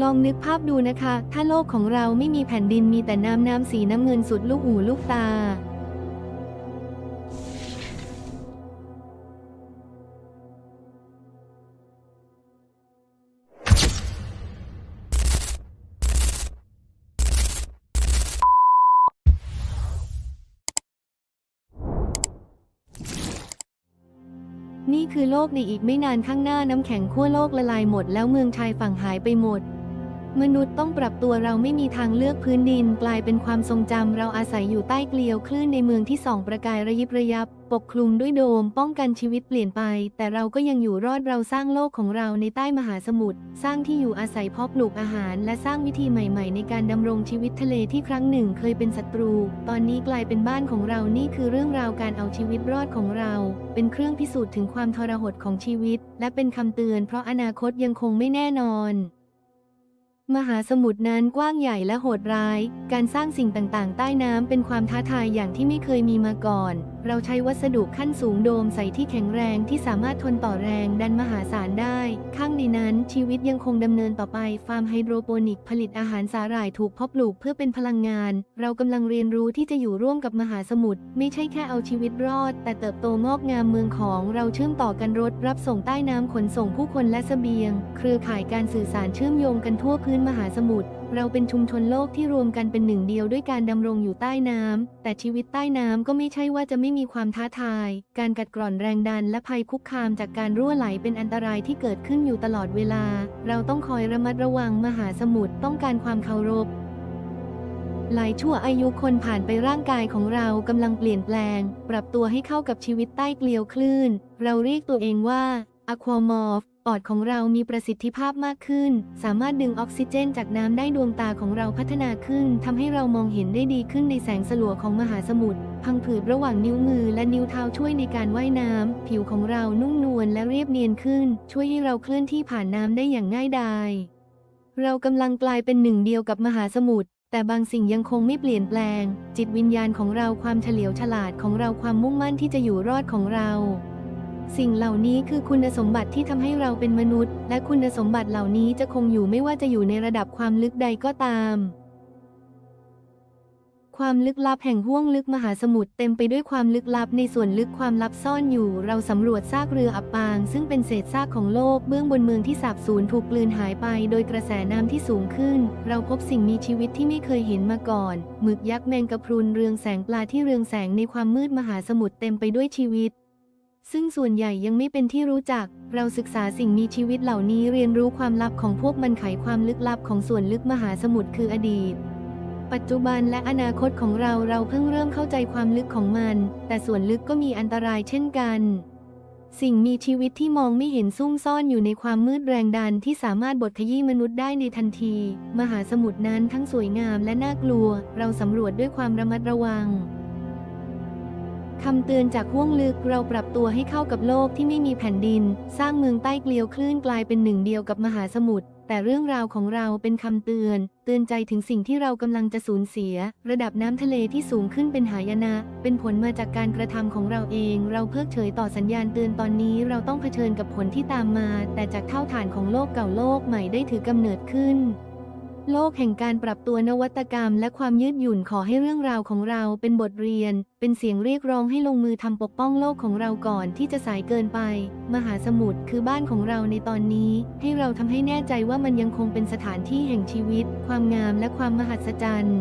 ลองนึกภาพดูนะคะ ถ้าโลกของเราไม่มีแผ่นดินมีแต่น้ำน้ำสีน้ำเงินสุดลูกหูลูกตา นี่คือโลกในอีกไม่นานข้างหน้าน้ำแข็งขั้วโลกละลายหมดแล้วเมืองชายฝั่งหายไปหมด มนุษย์ต้องปรับตัวเราไม่มีทางเลือกพื้นดิน กลายเป็นความทรงจำเราอาศัยอยู่ใต้เกลียวคลื่นในเมืองที่ส่องประกายระยิบระยับ ปกคลุมด้วยโดม ป้องกันชีวิตเปลี่ยนไป แต่เราก็ยังอยู่รอดเราสร้างโลกของเราในใต้มหาสมุทรสร้างที่อยู่อาศัยเพาะปลูกอาหาร และสร้างวิธีใหม่ ๆ ในการดำรงชีวิตทะเลที่ครั้งหนึ่งเคยเป็นศัตรู ตอนนี้กลายเป็นบ้านของเรานี่คือเรื่องราวการเอาชีวิตรอดของเรา เป็นเครื่องพิสูจน์ถึงความทรหดของชีวิต และเป็นคำเตือน เพราะอนาคตยังคงไม่แน่นอน มหาสมุทรนั้นกว้างใหญ่และโหดร้าย การสร้างสิ่งต่างๆ ใต้น้ำเป็นความท้าทายอย่างที่ไม่เคยมีมาก่อน เราใช้วัสดุขั้นสูงโดมใส่ที่แข็งแรงที่สามารถทนต่อแรงดันมหาศาลได้ ข้างในนั้นชีวิตยังคงดำเนินต่อไป ฟาร์มไฮโดรโปนิกผลิตอาหารสาหร่ายถูกเพาะปลูกเพื่อเป็นพลังงาน เรากำลังเรียนรู้ที่จะอยู่ร่วมกับมหาสมุทรไม่ใช่แค่เอาชีวิตรอด แต่เติบโตงอกงามเมืองของเราเชื่อมต่อกันรถรับส่งใต้น้ำขนส่งผู้คนและเสบียง เครือข่ายการสื่อสารเชื่อมโยงกันทั่วพื้นมหาสมุทร เราเป็นชุมชนโลกที่รวมกันเป็นหนึ่งเดียวด้วยการดำรงอยู่ใต้น้ำ แต่ชีวิตใต้น้ำก็ไม่ใช่ว่าจะไม่มีความท้าทาย การกัดกร่อนแรงดันและภัยคุกคามจากการรั่วไหลเป็นอันตรายที่เกิดขึ้นอยู่ตลอดเวลา เราต้องคอยระมัดระวังมหาสมุทรต้องการความเคารพหลายชั่วอายุคนผ่านไปร่างกายของเรากำลังเปลี่ยนแปลง ปรับตัวให้เข้ากับชีวิตใต้เกลียวคลื่น เราเรียกตัวเองว่าอะความอฟ ปอดของเรามีประสิทธิภาพมากขึ้น สามารถดึงออกซิเจนจากน้ำได้ดวงตาของเราพัฒนาขึ้นทำให้เรามองเห็นได้ดีขึ้นในแสงสลัวของมหาสมุทร พังผืดระหว่างนิ้วมือและนิ้วเท้าช่วยในการว่ายน้ำ ผิวของเรานุ่มนวลและเรียบเนียนขึ้น ช่วยให้เราเคลื่อนที่ผ่านน้ำได้อย่างง่ายดายเรากำลังกลายเป็นหนึ่งเดียวกับมหาสมุทรแต่บางสิ่งยังคงไม่เปลี่ยนแปลง จิตวิญญาณของเราความเฉลียวฉลาดของเราความมุ่งมั่นที่จะอยู่รอดของเรา สิ่งเหล่านี้คือคุณสมบัติที่ทำให้เราเป็นมนุษย์ และคุณสมบัติเหล่านี้จะคงอยู่ไม่ว่าจะอยู่ในระดับความลึกใดก็ตาม ความลึกลับแห่งห้วงลึกมหาสมุทรเต็มไปด้วยความลึกลับในส่วนลึกความลับซ่อนอยู่ เราสำรวจซากเรืออับปาง ซึ่งเป็นเศษซากของโลกเบื้องบนเมืองที่สาบสูญถูกกลืนหายไป โดยกระแสน้ำที่สูงขึ้น เราพบสิ่งมีชีวิตที่ไม่เคยเห็นมาก่อนหมึกยักษ์แมงกะพรุนเรืองแสงปลาที่เรืองแสงในความมืดมหาสมุทรเต็มไปด้วยชีวิต ซึ่งส่วนใหญ่ยังไม่เป็นที่รู้จัก เราศึกษาสิ่งมีชีวิตเหล่านี้เรียนรู้ความลับของพวกมันไขความลึกลับของส่วนลึกมหาสมุทรคืออดีต ปัจจุบันและอนาคตของเราเราเพิ่งเริ่มเข้าใจความลึกของมัน แต่ส่วนลึกก็มีอันตรายเช่นกัน สิ่งมีชีวิตที่มองไม่เห็นซุ่มซ่อนอยู่ในความมืดแรงดันที่สามารถบดขยี้มนุษย์ได้ในทันที มหาสมุทรนั้นทั้งสวยงามและน่ากลัว เราสำรวจด้วยความระมัดระวัง คำเตือนจากห้วงลึกเราปรับตัวให้เข้ากับโลกที่ไม่มีแผ่นดิน สร้างเมืองใต้เกลียวคลื่นกลายเป็นหนึ่งเดียวกับมหาสมุทรแต่เรื่องราวของเราเป็นคำเตือน เตือนใจถึงสิ่งที่เรากำลังจะสูญเสีย ระดับน้ำทะเลที่สูงขึ้นเป็นหายนะ เป็นผลมาจากการกระทำของเราเอง เราเพิกเฉยต่อสัญญาณเตือนตอนนี้เราต้องเผชิญกับผลที่ตามมา แต่จากเท่าฐานของโลกเก่าโลกใหม่ได้ถือกำเนิดขึ้น โลกแห่งการปรับตัวนวัตกรรม และความยืดหยุ่นขอให้เรื่องราวของเราเป็นบทเรียน เป็นเสียงเรียกร้องให้ลงมือทำปกป้องโลกของเราก่อนที่จะสายเกินไป มหาสมุทรคือบ้านของเราในตอนนี้ ให้เราทำให้แน่ใจว่ามันยังคงเป็นสถานที่แห่งชีวิต ความงามและความมหัศจรรย์